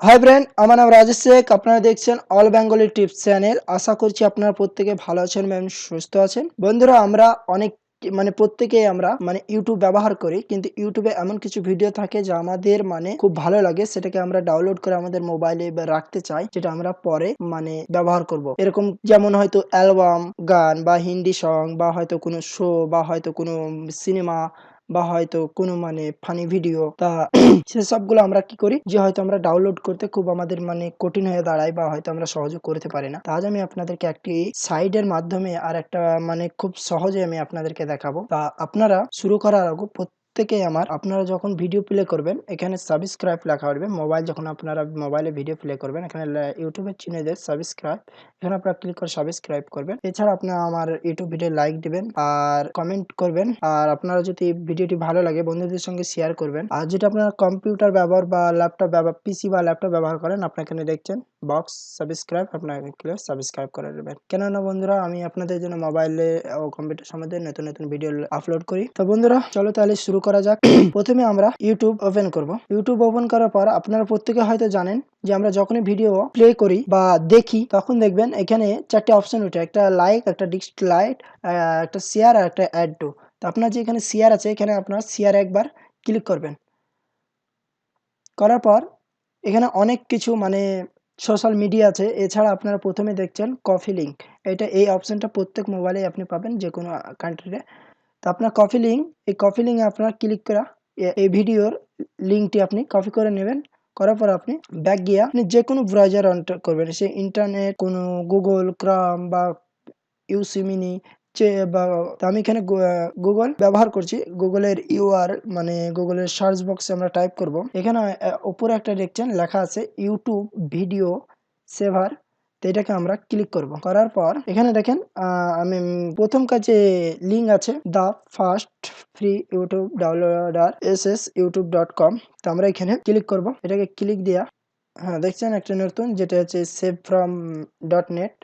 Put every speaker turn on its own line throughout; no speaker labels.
High brain আমার নাম রাজেশ শেখ। আপনারা দেখছেন অল বেঙ্গলি টিপস চ্যানেল আশা করছি আপনারা প্রত্যেকে ভালো আছেন এবং সুস্থ আছেন। বন্ধুরা, আমরা অনেক মানে প্রত্যেকেই আমরা মানে ইউটিউব ব্যবহার করি, কিন্তু ইউটিউবে এমন কিছু ভিডিও থাকে যা আমাদের মানে খুব ভালো লাগে। সেটাকে আমরা ডাউনলোড করে আমাদের মোবাইলে রাখতে চাই, যেটা আমরা পরে মানে ব্যবহার করব। এরকম যেমন হয়তো অ্যালবাম গান বা হিন্দি সং বা হয়তো কোনো শো বা হয়তো কোনো সিনেমা বা হয়তো কোনো মানে ফানি ভিডিও তা সেসবগুলো আমরা কি করি? যে হয়তো আমরা ডাউনলোড করতে খুব আমাদের মানে কঠিন হয়ে দাঁড়ায় বা হয়তো আমরা সহজে করতে পারি না। আজ আমি আপনাদেরকে একটি সাইডের মাধ্যমে আর একটা মানে খুব সহজে আমি আপনাদেরকে দেখাবো। তা আপনারা শুরু করার আগে প্রত্যেকেই আমার। আপনারা যখন ভিডিও প্লে করবেন, এখানে সাবস্ক্রাইব লেখা উঠবে মোবাইল যখন আপনারা মোবাইলে ভিডিও প্লে করবেন, এখানে ইউটিউবের চিহ্নে দেয় সাবস্ক্রাইব এখানে আপনারা ক্লিক করে সাবস্ক্রাইব করবেন। এছাড়া আপনারা আমার ইউটিউব ভিডিও লাইক দিবেন আর কমেন্ট করবেন। আর আপনারা যদি ভিডিওটি ভালো লাগে, বন্ধুদের সঙ্গে শেয়ার করবেন। আর যেটা আপনারা কম্পিউটার ব্যবহার বা ল্যাপটপ ব্যবহার পিসি বা ল্যাপটপ ব্যবহার করেন, আপনারা এখানে দেখছেন। বক্স সাবস্ক্রাইব আপনারা ক্লিক সাবস্ক্রাইব করে দেবেন কেননা বন্ধুরা, আমি আপনাদের জন্য মোবাইলে ও কম্পিউটার সম্বন্ধে নতুন নতুন ভিডিও আপলোড করি। তো বন্ধুরা, চলো তাহলে শুরু করা যাক। প্রথমে আমরা ইউটিউব ওপেন করব। ইউটিউব ওপেন করার পর আপনারা প্রত্যেকে হয়তো জানেন যে আমরা যখনই ভিডিও প্লে করি বা দেখি, তখন দেখবেন এখানে চারটে অপশন উঠে। একটা লাইক একটা ডিসলাইক একটা শেয়ার আর একটা অ্যাড টু তো আপনার যে এখানে শেয়ার আছে, এখানে আপনার শেয়ার একবার ক্লিক করবেন। করার পর এখানে অনেক কিছু মানে সোশ্যাল মিডিয়া আছে, এছাড়া আপনারা প্রথমে দেখছেন কফি লিঙ্ক এটা এই অপশনটা প্রত্যেক মোবাইলে আপনি পাবেন যে কোনো কান্ট্রিতে তো আপনার কফি লিঙ্ক এই কফি লিঙ্কে আপনার ক্লিক করা এই ভিডিওর লিঙ্কটি আপনি কপি করে নেবেন। করার পর আপনি ব্যাক গিয়ে আপনি যে কোনো ব্রাউজার অন করবেন। সে ইন্টারনেট কোনো গুগল ক্রাম বা ইউসিমিনি আমি এখানে গুগল ব্যবহার করছি। গুগলের ইউআর মানে গুগলের সার্চ বক্সে আমরা টাইপ করব। এখানে উপরে একটা দেখছেন, লেখা আছে ইউটিউব ভিডিও সেভার তো এটাকে আমরা ক্লিক করব। করার পর, এখানে দেখেন আমি প্রথম কাছে লিঙ্ক আছে the first free YouTube downloader S S YouTube dot com তো আমরা এখানে ক্লিক করব। এটাকে ক্লিক দেওয়া হ্যাঁ দেখছেন একটা নতুন, যেটা হচ্ছে সেভ ফ্রম ডট নেট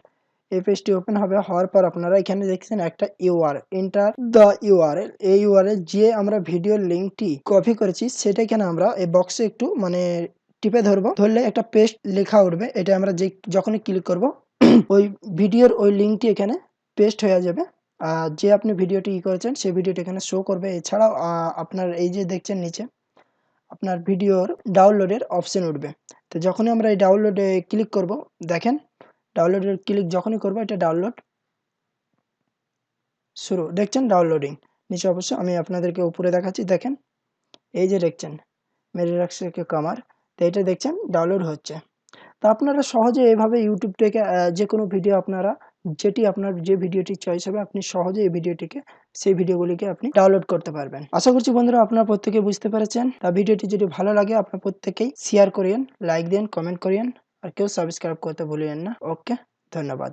এই পেজটি ওপেন হবে হওয়ার পর আপনারা এখানে দেখছেন একটা U R enter the URL এই ইউআরএল যে আমরা ভিডিওর লিঙ্কটি কপি করেছি, সেটা এখানে আমরা এই বক্সে একটু মানে টিপে ধরবো। ধরলে একটা পেস্ট লেখা উঠবে, এটা আমরা যে যখনই ক্লিক করব, ওই ভিডিওর ওই লিঙ্কটি এখানে পেস্ট হয়ে যাবে। আর যে আপনি ভিডিওটি ই করেছেন, সেই ভিডিওটি এখানে শো করবে। এছাড়াও আপনার এই যে দেখছেন নিচে, আপনার ভিডিওর ডাউনলোডের অপশন উঠবে। তো যখনই আমরা এই ডাউনলোডে ক্লিক করব, দেখেন ডাউনলোডের ক্লিক যখনই করব, এটা ডাউনলোড শুরু। দেখছেন ডাউনলোডিং নিচে অবশ্য আমি আপনাদেরকে উপরে দেখাচ্ছি, দেখেন। এই যে দেখছেন মেরে রাখছে কামার। তো এটা দেখছেন ডাউনলোড হচ্ছে। তা আপনারা সহজে এইভাবে ইউটিউব থেকে যে কোনো ভিডিও আপনারা, যেটি আপনার যে ভিডিওটি চয়েস হবে, আপনি সহজে এই ভিডিওটিকে সেই ভিডিওগুলিকে আপনি ডাউনলোড করতে পারবেন। আশা করছি বন্ধুরা আপনারা প্রত্যেকে বুঝতে পেরেছেন। তা ভিডিওটি যদি ভালো লাগে, আপনার প্রত্যেকেই শেয়ার করিয়েন লাইক দিন কমেন্ট করিয়েন আর কেউ সাবস্ক্রাইব করতে ভুলিয়েন না। ওকে ধন্যবাদ।